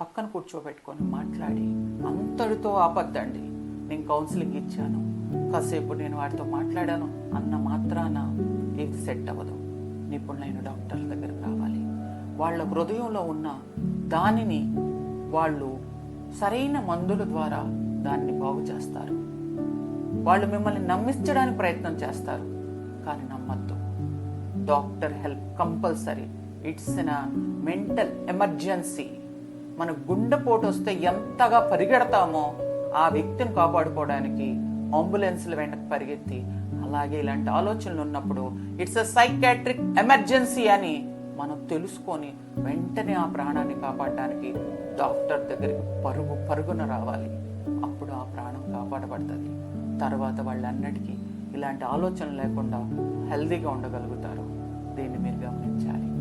పక్కన కూర్చోబెట్టుకొని మాట్లాడి అంతటితో ఆపద్దండి. నేను కౌన్సిలింగ్ ఇచ్చాను. కాసేపు నేను వాడితో మాట్లాడాను. అన్న మాత్రాన ఇది సెట్ అవ్వదు. నిపుణులైన డాక్టర్ల దగ్గరకు రావాలి. వాళ్ళ హృదయంలో ఉన్న దానిని వాళ్ళు సరైన మందుల ద్వారా దాన్ని బాగు చేస్తారు. వాళ్ళు మిమ్మల్ని నమ్మించడానికి ప్రయత్నం చేస్తారు. కానీ నమ్మద్దు. Doctor help compulsory. It's in mental emergency. మన గుండెపోటు వస్తే ఎంతగా పరిగెడతామో ఆ వ్యక్తిని కాపాడుకోవడానికి అంబులెన్స్ల వెంటకు పరిగెత్తి అలాగే ఇలాంటి ఆలోచనలు ఉన్నప్పుడు ఇట్స్ అ సైకాట్రిక్ ఎమర్జెన్సీ అని మనం తెలుసుకొని వెంటనే ఆ ప్రాణాన్ని కాపాడడానికి డాక్టర్ దగ్గరికి పరుగు పరుగున రావాలి. అప్పుడు ఆ ప్రాణం కాపాడబడుతుంది. తర్వాత వాళ్ళన్నిటికీ ఇలాంటి ఆలోచన లేకుండా హెల్దీగా ఉండగలుగుతారు. దీన్ని మీరు గమనించాలి.